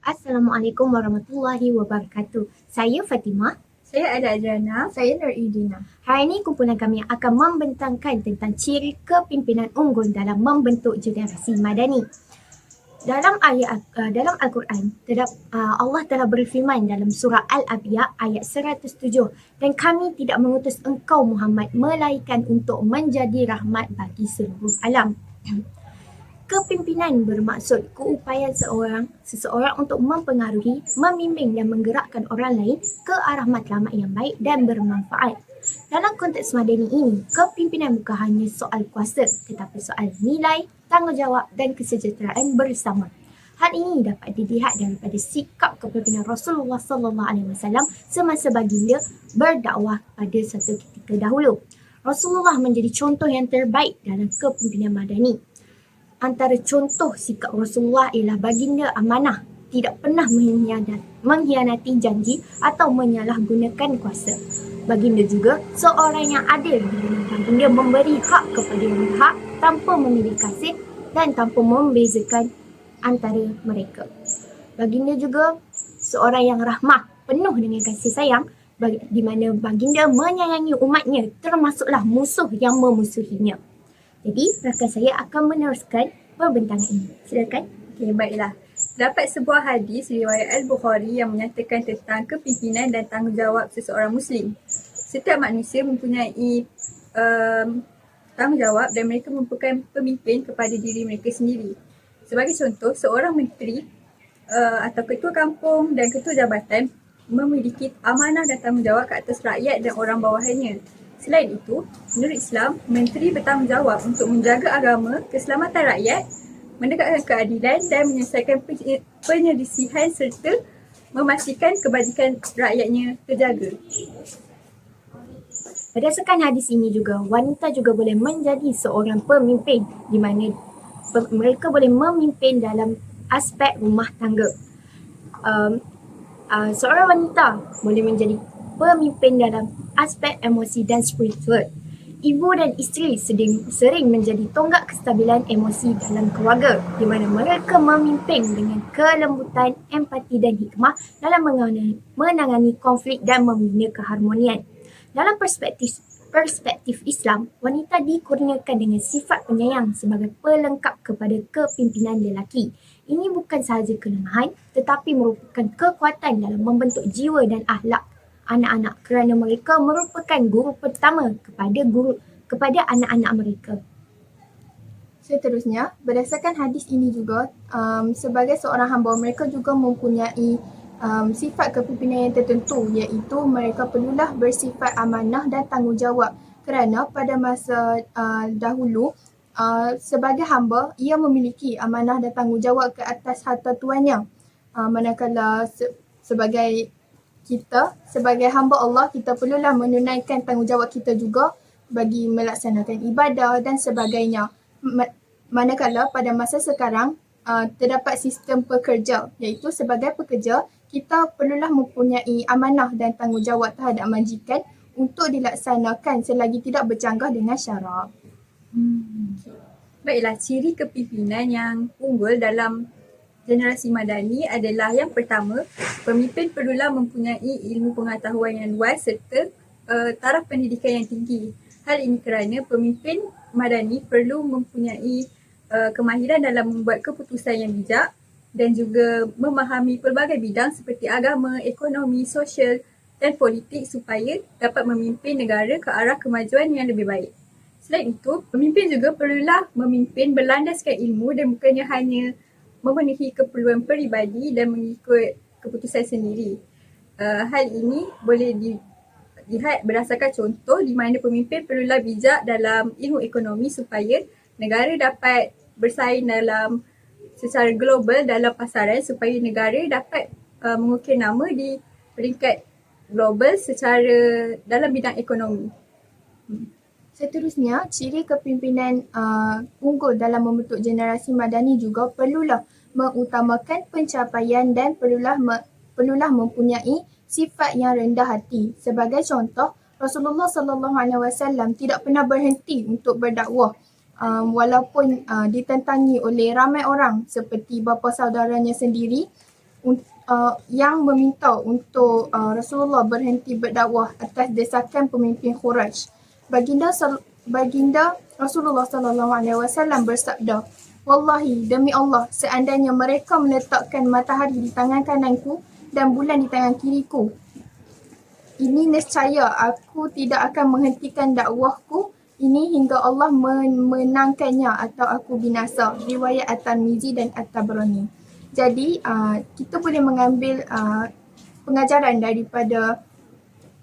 Assalamualaikum warahmatullahi wabarakatuh. Saya Fatimah. Saya Ada Adriana. Saya Nur Idina. Hari ini kumpulan kami akan membentangkan tentang ciri kepimpinan unggul dalam membentuk generasi madani. Dalam ayat uh, dalam Al-Quran, terdapat, uh, Allah telah berfirman dalam surah Al-Anbiya ayat 107, dan kami tidak mengutus engkau Muhammad melainkan untuk menjadi rahmat bagi seluruh alam. Kepimpinan bermaksud keupayaan seorang seseorang untuk mempengaruhi, membimbing dan menggerakkan orang lain ke arah matlamat yang baik dan bermanfaat. Dalam konteks madani ini, kepimpinan bukan hanya soal kuasa tetapi soal nilai, tanggungjawab dan kesejahteraan bersama. Hal ini dapat dilihat daripada sikap kepimpinan Rasulullah sallallahu alaihi wasallam semasa baginda berdakwah pada satu ketika dahulu. Rasulullah menjadi contoh yang terbaik dalam kepimpinan madani antara contoh sikap Rasulullah ialah baginda amanah, tidak pernah mengkhianati janji atau menyalahgunakan kuasa. Baginda juga seorang yang adil di mana baginda memberi hak kepada yang berhak tanpa memilih kasih dan tanpa membezakan antara mereka. Baginda juga seorang yang rahmah, penuh dengan kasih sayang di mana baginda menyayangi umatnya termasuklah musuh yang memusuhinya. Jadi, rakan saya akan meneruskan pembentangan ini. Silakan. Okey, baiklah. Dapat sebuah hadis riwayat Al-Bukhari yang menyatakan tentang kepimpinan dan tanggungjawab seseorang Muslim. Setiap manusia mempunyai um, tanggungjawab dan mereka merupakan pemimpin kepada diri mereka sendiri. Sebagai contoh, seorang menteri uh, atau ketua kampung dan ketua jabatan memiliki amanah dan tanggungjawab ke atas rakyat dan orang bawahannya. Selain itu, menurut Islam, menteri bertanggungjawab untuk menjaga agama, keselamatan rakyat, menegakkan keadilan dan menyelesaikan penyelisihan serta memastikan kebajikan rakyatnya terjaga. Berdasarkan hadis ini juga, wanita juga boleh menjadi seorang pemimpin di mana mereka boleh memimpin dalam aspek rumah tangga. Um, uh, seorang wanita boleh menjadi pemimpin dalam aspek emosi dan spiritual. Ibu dan isteri sering, sering menjadi tonggak kestabilan emosi dalam keluarga di mana mereka memimpin dengan kelembutan, empati dan hikmah dalam menangani konflik dan membina keharmonian. Dalam perspektif perspektif Islam, wanita dikurniakan dengan sifat penyayang sebagai pelengkap kepada kepimpinan lelaki. Ini bukan sahaja kelemahan tetapi merupakan kekuatan dalam membentuk jiwa dan akhlak anak-anak kerana mereka merupakan guru pertama kepada guru kepada anak-anak mereka. Seterusnya, berdasarkan hadis ini juga, um, sebagai seorang hamba mereka juga mempunyai um, sifat kepimpinan yang tertentu iaitu mereka perlulah bersifat amanah dan tanggungjawab kerana pada masa uh, dahulu uh, sebagai hamba ia memiliki amanah dan tanggungjawab ke atas harta tuannya uh, manakala se- sebagai kita sebagai hamba Allah kita perlulah menunaikan tanggungjawab kita juga bagi melaksanakan ibadah dan sebagainya. Manakala pada masa sekarang uh, terdapat sistem pekerja iaitu sebagai pekerja kita perlulah mempunyai amanah dan tanggungjawab terhadap majikan untuk dilaksanakan selagi tidak bercanggah dengan syarak. Hmm. Baiklah, ciri kepimpinan yang unggul dalam generasi madani adalah yang pertama, pemimpin perlulah mempunyai ilmu pengetahuan yang luas serta uh, taraf pendidikan yang tinggi. Hal ini kerana pemimpin madani perlu mempunyai uh, kemahiran dalam membuat keputusan yang bijak dan juga memahami pelbagai bidang seperti agama, ekonomi, sosial dan politik supaya dapat memimpin negara ke arah kemajuan yang lebih baik. Selain itu, pemimpin juga perlulah memimpin berlandaskan ilmu dan bukannya hanya memenuhi keperluan peribadi dan mengikut keputusan sendiri. Uh, hal ini boleh dilihat berdasarkan contoh di mana pemimpin perlulah bijak dalam ilmu ekonomi supaya negara dapat bersaing dalam secara global dalam pasaran supaya negara dapat uh, mengukir nama di peringkat global secara dalam bidang ekonomi. Hmm. Seterusnya, ciri kepimpinan uh, unggul dalam membentuk generasi madani juga perlulah mengutamakan pencapaian dan perlulah me, perlulah mempunyai sifat yang rendah hati. Sebagai contoh, Rasulullah sallallahu alaihi wasallam tidak pernah berhenti untuk berdakwah um, walaupun uh, ditentangi oleh ramai orang seperti bapa saudaranya sendiri uh, yang meminta untuk uh, Rasulullah berhenti berdakwah atas desakan pemimpin Quraisy. Baginda baginda Rasulullah sallallahu alaihi wasallam bersabda, "Wallahi demi Allah, seandainya mereka meletakkan matahari di tangan kananku dan bulan di tangan kiriku, ini nescaya aku tidak akan menghentikan dakwahku ini hingga Allah memenangkannya atau aku binasa. Riwayat At-Tirmizi dan At-Tabrani. Jadi uh, kita boleh mengambil uh, pengajaran daripada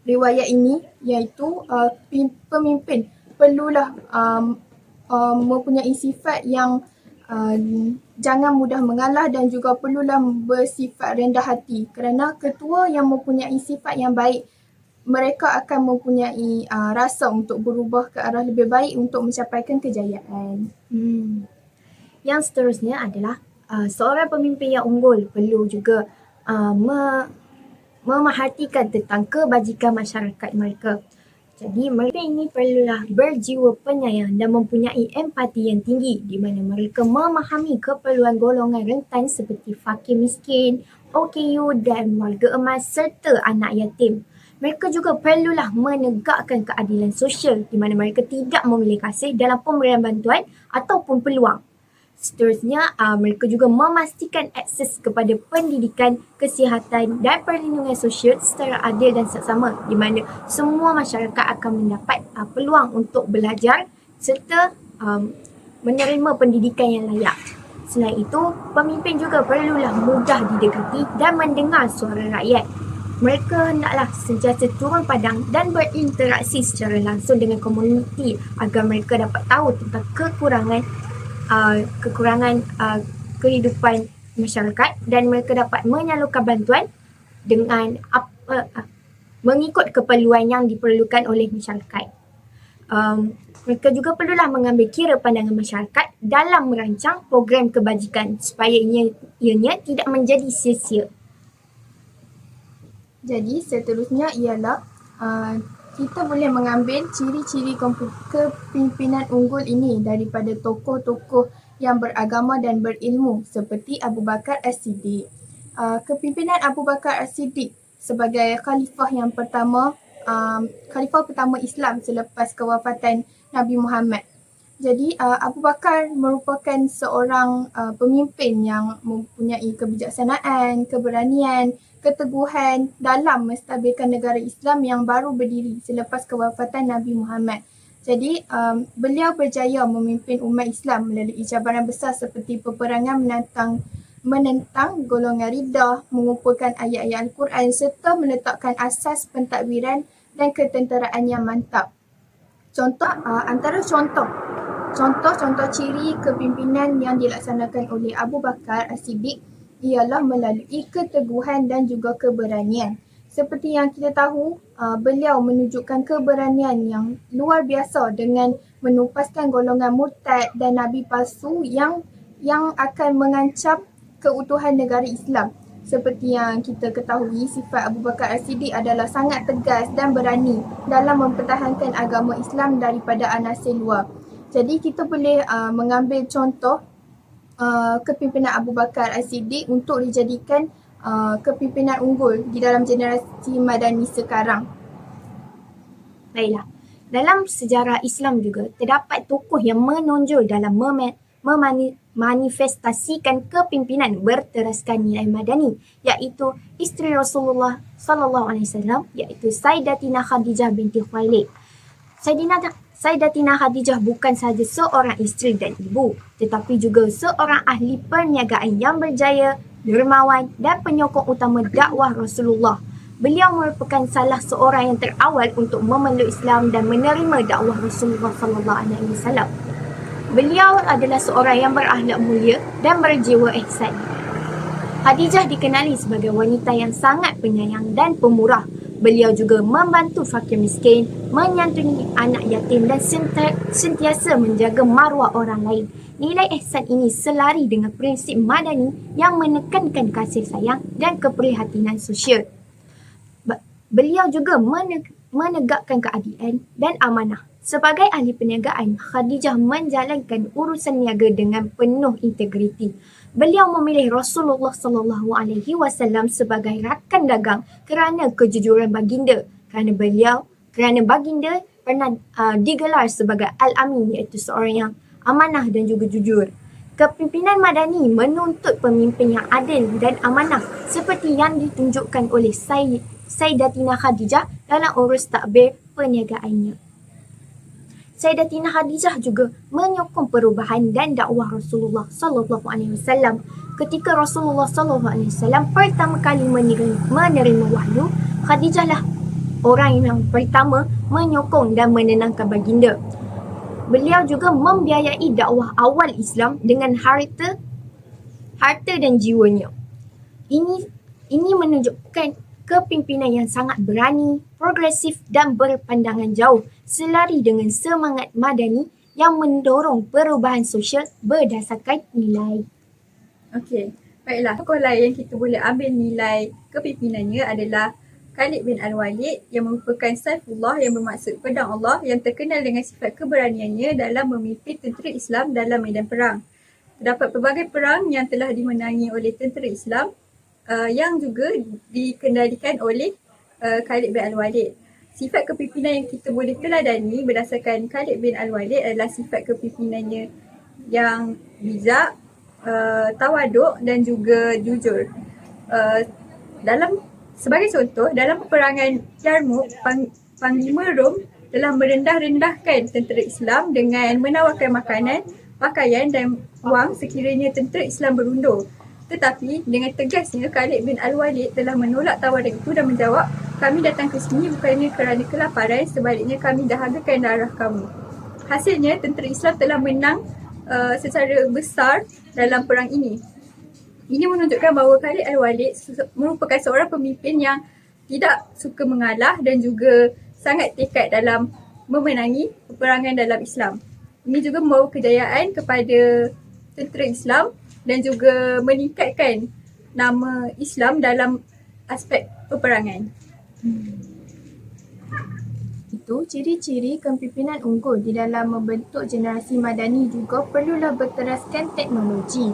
riwayat ini iaitu uh, pemimpin perlulah um, uh, mempunyai sifat yang uh, jangan mudah mengalah dan juga perlulah bersifat rendah hati kerana ketua yang mempunyai sifat yang baik mereka akan mempunyai uh, rasa untuk berubah ke arah lebih baik untuk mencapaikan kejayaan. Hmm. Yang seterusnya adalah uh, seorang pemimpin yang unggul perlu juga uh, me- memerhatikan tentang kebajikan masyarakat mereka. Jadi mereka ini perlulah berjiwa penyayang dan mempunyai empati yang tinggi di mana mereka memahami keperluan golongan rentan seperti fakir miskin, OKU dan warga emas serta anak yatim. Mereka juga perlulah menegakkan keadilan sosial di mana mereka tidak memilih kasih dalam pemberian bantuan ataupun peluang. Seterusnya, uh, mereka juga memastikan akses kepada pendidikan, kesihatan dan perlindungan sosial secara adil dan seksama di mana semua masyarakat akan mendapat uh, peluang untuk belajar serta um, menerima pendidikan yang layak. Selain itu, pemimpin juga perlulah mudah didekati dan mendengar suara rakyat. Mereka hendaklah sentiasa turun padang dan berinteraksi secara langsung dengan komuniti agar mereka dapat tahu tentang kekurangan uh, kekurangan uh, kehidupan masyarakat dan mereka dapat menyalurkan bantuan dengan apa uh, mengikut keperluan yang diperlukan oleh masyarakat. Um, mereka juga perlulah mengambil kira pandangan masyarakat dalam merancang program kebajikan supaya ianya, ianya tidak menjadi sia-sia. Jadi seterusnya ialah uh, kita boleh mengambil ciri-ciri kepimpinan unggul ini daripada tokoh-tokoh yang beragama dan berilmu seperti Abu Bakar As-Siddiq. Uh, kepimpinan Abu Bakar As-Siddiq sebagai khalifah yang pertama, um, khalifah pertama Islam selepas kewafatan Nabi Muhammad. Jadi uh, Abu Bakar merupakan seorang pemimpin yang mempunyai kebijaksanaan, keberanian, keteguhan dalam menstabilkan negara Islam yang baru berdiri selepas kewafatan Nabi Muhammad. Jadi um, beliau berjaya memimpin umat Islam melalui cabaran besar seperti peperangan menentang menentang golongan ridah, mengumpulkan ayat-ayat Al-Quran serta meletakkan asas pentadbiran dan ketenteraan yang mantap. Contoh uh, antara contoh contoh-contoh ciri kepimpinan yang dilaksanakan oleh Abu Bakar As-Siddiq ialah melalui keteguhan dan juga keberanian. Seperti yang kita tahu, uh, beliau menunjukkan keberanian yang luar biasa dengan menupaskan golongan murtad dan nabi palsu yang yang akan mengancam keutuhan negara Islam. Seperti yang kita ketahui, sifat Abu Bakar As-Siddiq adalah sangat tegas dan berani dalam mempertahankan agama Islam daripada anasir luar. Jadi kita boleh uh, mengambil contoh uh, kepimpinan Abu Bakar As-Siddiq untuk dijadikan uh, kepimpinan unggul di dalam generasi Madani sekarang. Baiklah. Dalam sejarah Islam juga terdapat tokoh yang menonjol dalam mem- kepimpinan berteraskan nilai madani iaitu isteri Rasulullah sallallahu alaihi wasallam iaitu Sayyidatina Khadijah binti Khuwailid. Sayyidina Sayyidatina Khadijah bukan sahaja seorang isteri dan ibu tetapi juga seorang ahli perniagaan yang berjaya, dermawan dan penyokong utama dakwah Rasulullah. Beliau merupakan salah seorang yang terawal untuk memeluk Islam dan menerima dakwah Rasulullah sallallahu alaihi wasallam. Beliau adalah seorang yang berakhlak mulia dan berjiwa ihsan. Khadijah dikenali sebagai wanita yang sangat penyayang dan pemurah. Beliau juga membantu fakir miskin, menyantuni anak yatim dan sentiasa menjaga maruah orang lain. Nilai ihsan ini selari dengan prinsip madani yang menekankan kasih sayang dan keprihatinan sosial. Beliau juga menegakkan keadilan dan amanah Sebagai ahli perniagaan, Khadijah menjalankan urusan niaga dengan penuh integriti. Beliau memilih Rasulullah sallallahu alaihi wasallam sebagai rakan dagang kerana kejujuran baginda. Kerana beliau, kerana baginda pernah uh, digelar sebagai Al-Amin iaitu seorang yang amanah dan juga jujur. Kepimpinan Madani menuntut pemimpin yang adil dan amanah seperti yang ditunjukkan oleh Sayyid, Sayyidatina Khadijah dalam urus takbir perniagaannya. Sayyidatina Khadijah juga menyokong perubahan dan dakwah Rasulullah sallallahu alaihi wasallam. Ketika Rasulullah sallallahu alaihi wasallam pertama kali menerima, menerima wahyu, Khadijah lah orang yang pertama menyokong dan menenangkan baginda. Beliau juga membiayai dakwah awal Islam dengan harta harta dan jiwanya. Ini ini menunjukkan kepimpinan yang sangat berani, progresif dan berpandangan jauh selari dengan semangat madani yang mendorong perubahan sosial berdasarkan nilai. Okey, baiklah. Lain yang kita boleh ambil nilai kepimpinannya adalah Khalid bin Al-Walid yang merupakan Saifullah yang bermaksud pedang Allah yang terkenal dengan sifat keberaniannya dalam memimpin tentera Islam dalam medan perang. Terdapat pelbagai perang yang telah dimenangi oleh tentera Islam uh, yang juga dikendalikan oleh uh, Khalid bin Al-Walid. Sifat kepimpinan yang kita boleh teladani berdasarkan Khalid bin Al-Walid adalah sifat kepimpinannya yang bijak, uh, tawaduk dan juga jujur. Uh, dalam sebagai contoh, dalam peperangan Yarmouk, Pang, Panglima Rom telah merendah-rendahkan tentera Islam dengan menawarkan makanan, pakaian dan wang sekiranya tentera Islam berundur. Tetapi dengan tegasnya Khalid bin Al-Walid telah menolak tawaran itu dan menjawab, kami datang ke sini bukannya kerana kelaparan, sebaliknya kami dahagakan darah kamu. Hasilnya tentera Islam telah menang uh, secara besar dalam perang ini. Ini menunjukkan bahawa Khalid Al-Walid merupakan seorang pemimpin yang tidak suka mengalah dan juga sangat tekad dalam memenangi peperangan dalam Islam. Ini juga membawa kejayaan kepada tentera Islam dan juga meningkatkan nama Islam dalam aspek peperangan. Itu ciri-ciri kepimpinan unggul di dalam membentuk generasi madani juga perlulah berteraskan teknologi.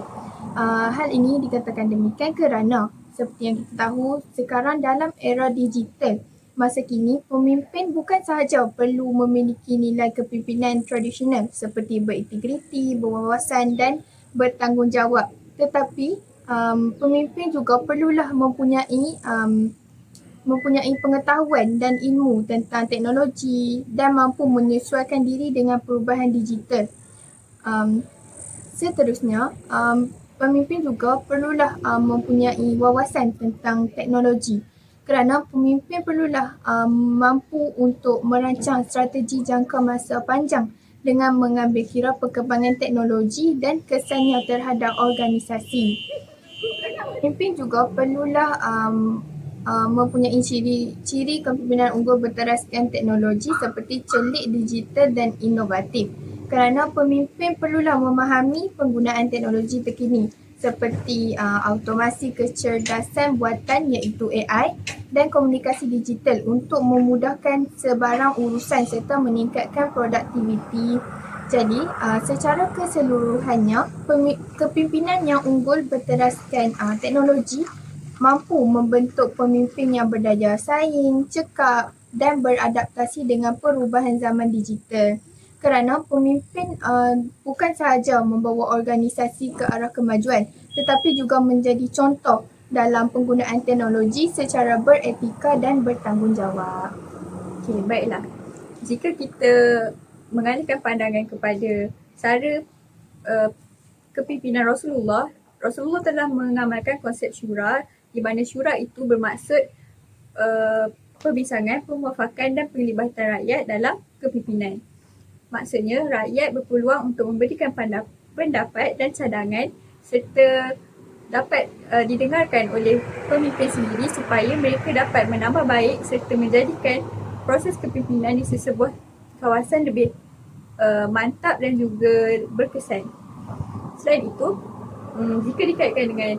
Uh, hal ini dikatakan demikian kerana seperti yang kita tahu sekarang dalam era digital masa kini pemimpin bukan sahaja perlu memiliki nilai kepimpinan tradisional seperti berintegriti, berwawasan dan bertanggungjawab tetapi um, pemimpin juga perlulah mempunyai um, mempunyai pengetahuan dan ilmu tentang teknologi dan mampu menyesuaikan diri dengan perubahan digital. Um, seterusnya, um, pemimpin juga perlulah um, mempunyai wawasan tentang teknologi kerana pemimpin perlulah um, mampu untuk merancang strategi jangka masa panjang dengan mengambil kira perkembangan teknologi dan kesannya terhadap organisasi. Pemimpin juga perlulah um, uh, mempunyai ciri ciri kepimpinan unggul berteraskan teknologi seperti celik digital dan inovatif. Kerana pemimpin perlulah memahami penggunaan teknologi terkini seperti uh, automasi kecerdasan buatan iaitu AI dan komunikasi digital untuk memudahkan sebarang urusan serta meningkatkan produktiviti. Jadi, uh, secara keseluruhannya, kepimpinan yang unggul berteraskan uh, teknologi mampu membentuk pemimpin yang berdaya saing, cekap dan beradaptasi dengan perubahan zaman digital kerana pemimpin uh, bukan sahaja membawa organisasi ke arah kemajuan tetapi juga menjadi contoh dalam penggunaan teknologi secara beretika dan bertanggungjawab. Okey, baiklah. Jika kita mengalihkan pandangan kepada cara uh, kepimpinan Rasulullah, Rasulullah telah mengamalkan konsep syura di mana syura itu bermaksud uh, perbincangan, pemuafakan dan penglibatan rakyat dalam kepimpinan. Maksudnya rakyat berpeluang untuk memberikan pendapat dan cadangan serta dapat uh, didengarkan oleh pemimpin sendiri supaya mereka dapat menambah baik serta menjadikan proses kepimpinan di sesebuah kawasan lebih uh, mantap dan juga berkesan. Selain itu, um, jika dikaitkan dengan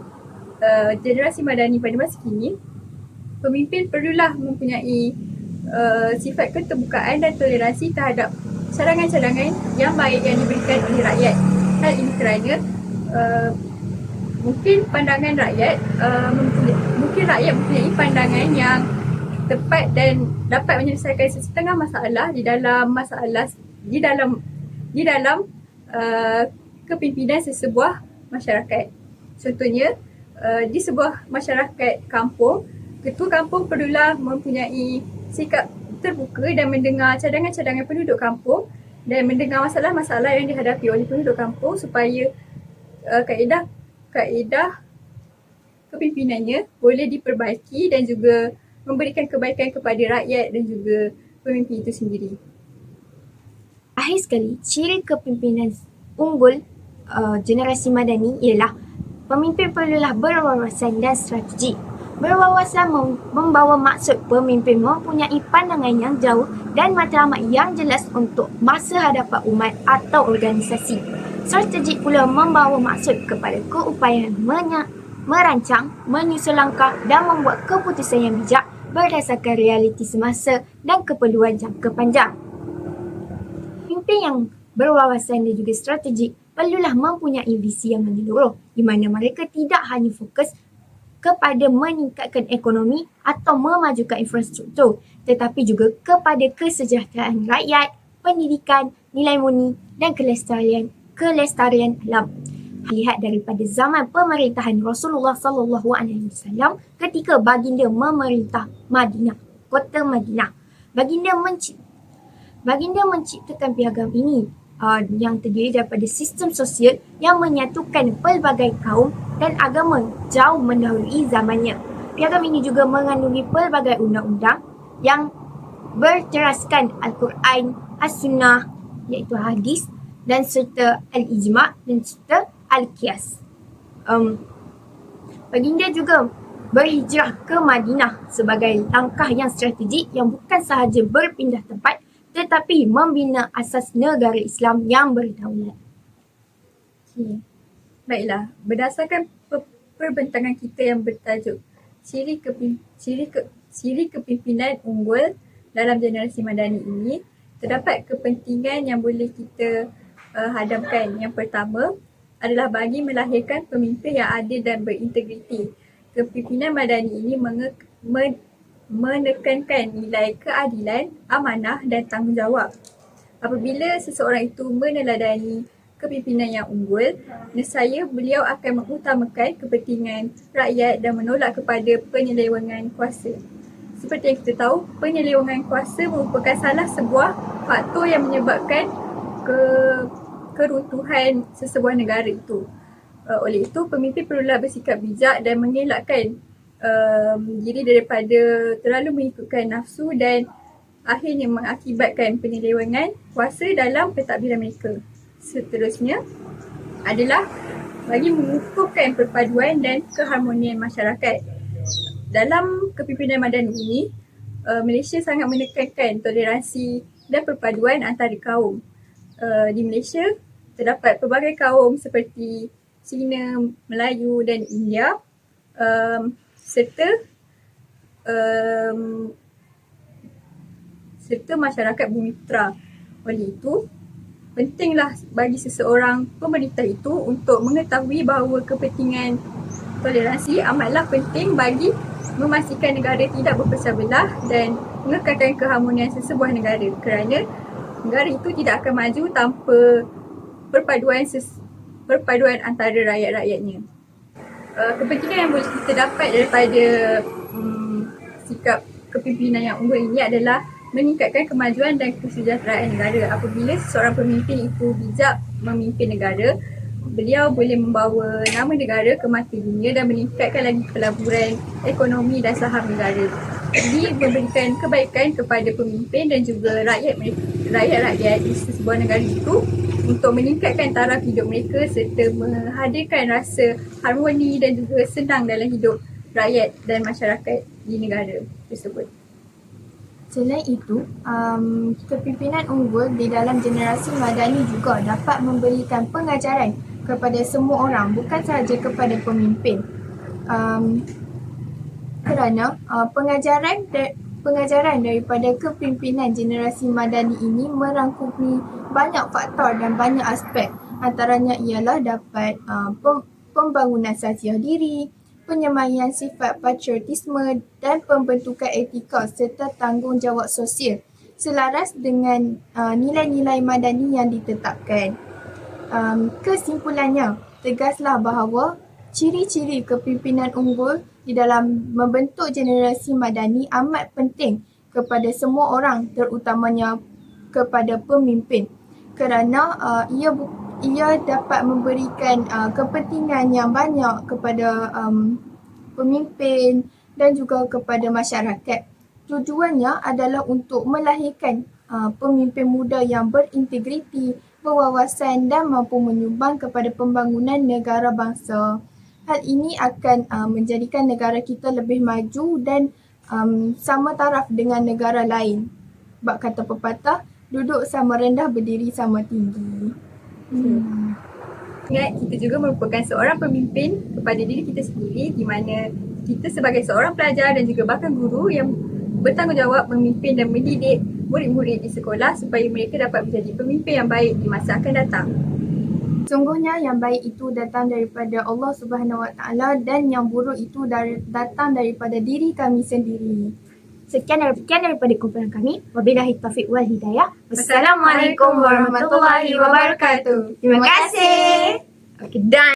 uh, generasi madani pada masa kini, pemimpin perlulah mempunyai uh, sifat keterbukaan dan toleransi terhadap cadangan-cadangan yang baik yang diberikan oleh rakyat. Hal ini kerana uh, mungkin pandangan rakyat uh, mempunyai, mungkin rakyat mempunyai pandangan yang tepat dan dapat menyelesaikan setengah masalah di dalam masalah di dalam di dalam uh, kepimpinan sesebuah masyarakat. Contohnya uh, di sebuah masyarakat kampung, ketua kampung perlulah mempunyai sikap terbuka dan mendengar cadangan-cadangan penduduk kampung dan mendengar masalah-masalah yang dihadapi oleh penduduk kampung supaya uh, kaedah kaedah kepimpinannya boleh diperbaiki dan juga memberikan kebaikan kepada rakyat dan juga pemimpin itu sendiri. Akhir sekali, ciri kepimpinan unggul uh, generasi madani ialah pemimpin perlulah berwawasan dan strategi. Berwawasan mem- membawa maksud pemimpin mempunyai pandangan yang jauh dan matlamat yang jelas untuk masa hadapan umat atau organisasi. Strategi pula membawa maksud kepada keupayaan menya- merancang, menyusun langkah dan membuat keputusan yang bijak berdasarkan realiti semasa dan keperluan jangka panjang. Pemimpin yang berwawasan dan juga strategik perlulah mempunyai visi yang menyeluruh di mana mereka tidak hanya fokus kepada meningkatkan ekonomi atau memajukan infrastruktur tetapi juga kepada kesejahteraan rakyat, pendidikan, nilai murni dan kelestarian kelestarian alam. Lihat daripada zaman pemerintahan Rasulullah sallallahu alaihi wasallam ketika baginda memerintah Madinah, kota Madinah. Baginda mencipt Baginda menciptakan piagam ini uh, yang terdiri daripada sistem sosial yang menyatukan pelbagai kaum dan agama jauh mendahului zamannya. Piagam ini juga mengandungi pelbagai undang-undang yang berteraskan Al-Quran, As-Sunnah iaitu hadis dan serta Al-Ijma' dan serta Al-Qiyas. Um, baginda juga berhijrah ke Madinah sebagai langkah yang strategik yang bukan sahaja berpindah tempat tetapi membina asas negara Islam yang berdaulat. Okay. Baiklah, berdasarkan pe- perbentangan kita yang bertajuk ciri kepim- ciri ke- ciri kepimpinan unggul dalam generasi madani ini, terdapat kepentingan yang boleh kita uh, hadamkan. Yang pertama adalah bagi melahirkan pemimpin yang adil dan berintegriti. Kepimpinan madani ini menge- men- menekankan nilai keadilan, amanah dan tanggungjawab. Apabila seseorang itu meneladani kepimpinan yang unggul, nescaya beliau akan mengutamakan kepentingan rakyat dan menolak kepada penyelewengan kuasa. Seperti yang kita tahu, penyelewengan kuasa merupakan salah sebuah faktor yang menyebabkan ke keruntuhan sesebuah negara itu. Uh, oleh itu, pemimpin perlulah bersikap bijak dan mengelakkan um, diri daripada terlalu mengikutkan nafsu dan akhirnya mengakibatkan penyelewengan kuasa dalam pentadbiran mereka. Seterusnya adalah bagi mengukuhkan perpaduan dan keharmonian masyarakat. Dalam kepimpinan madani ini, uh, Malaysia sangat menekankan toleransi dan perpaduan antara kaum. Uh, di Malaysia, terdapat pelbagai kaum seperti Cina, Melayu dan India um, serta um, serta masyarakat bumi putra. Oleh itu, pentinglah bagi seseorang pemerintah itu untuk mengetahui bahawa kepentingan toleransi amatlah penting bagi memastikan negara tidak berpecah belah dan mengekalkan keharmonian sesebuah negara kerana negara itu tidak akan maju tanpa perpaduan ses- perpaduan antara rakyat-rakyatnya. Uh, kepentingan yang boleh kita dapat daripada um, sikap kepimpinan yang unggul ini adalah meningkatkan kemajuan dan kesejahteraan negara. Apabila seorang pemimpin itu bijak memimpin negara, beliau boleh membawa nama negara ke mata dunia dan meningkatkan lagi pelaburan ekonomi dan saham negara. Jadi memberikan kebaikan kepada pemimpin dan juga rakyat rakyat-rakyat di sebuah negara itu untuk meningkatkan taraf hidup mereka serta menghadirkan rasa harmoni dan juga senang dalam hidup rakyat dan masyarakat di negara tersebut. Selain itu, um, kepimpinan unggul di dalam generasi madani juga dapat memberikan pengajaran kepada semua orang, bukan sahaja kepada pemimpin. Um, kerana uh, pengajaran de- Pengajaran daripada kepimpinan generasi madani ini merangkumi banyak faktor dan banyak aspek. Antaranya ialah dapat uh, pem- pembangunan sasiah diri, penyemaian sifat patriotisme dan pembentukan etika serta tanggungjawab sosial selaras dengan uh, nilai-nilai madani yang ditetapkan. Um, kesimpulannya, tegaslah bahawa ciri-ciri kepimpinan unggul di dalam membentuk generasi madani amat penting kepada semua orang terutamanya kepada pemimpin kerana uh, ia ia dapat memberikan uh, kepentingan yang banyak kepada um, pemimpin dan juga kepada masyarakat. Tujuannya adalah untuk melahirkan uh, pemimpin muda yang berintegriti, berwawasan dan mampu menyumbang kepada pembangunan negara bangsa. Hal ini akan uh, menjadikan negara kita lebih maju dan um, sama taraf dengan negara lain. Bak kata pepatah, duduk sama rendah berdiri sama tinggi. Hmm. Ingat kita juga merupakan seorang pemimpin kepada diri kita sendiri di mana kita sebagai seorang pelajar dan juga bahkan guru yang bertanggungjawab memimpin dan mendidik murid-murid di sekolah supaya mereka dapat menjadi pemimpin yang baik di masa akan datang. Sungguhnya yang baik itu datang daripada Allah Subhanahu Wa Taala dan yang buruk itu dari, datang daripada diri kami sendiri. Sekian daripada, daripada kumpulan kami. Wabillahi taufiq wal hidayah. Wassalamualaikum warahmatullahi wabarakatuh. Terima kasih. Okay, done.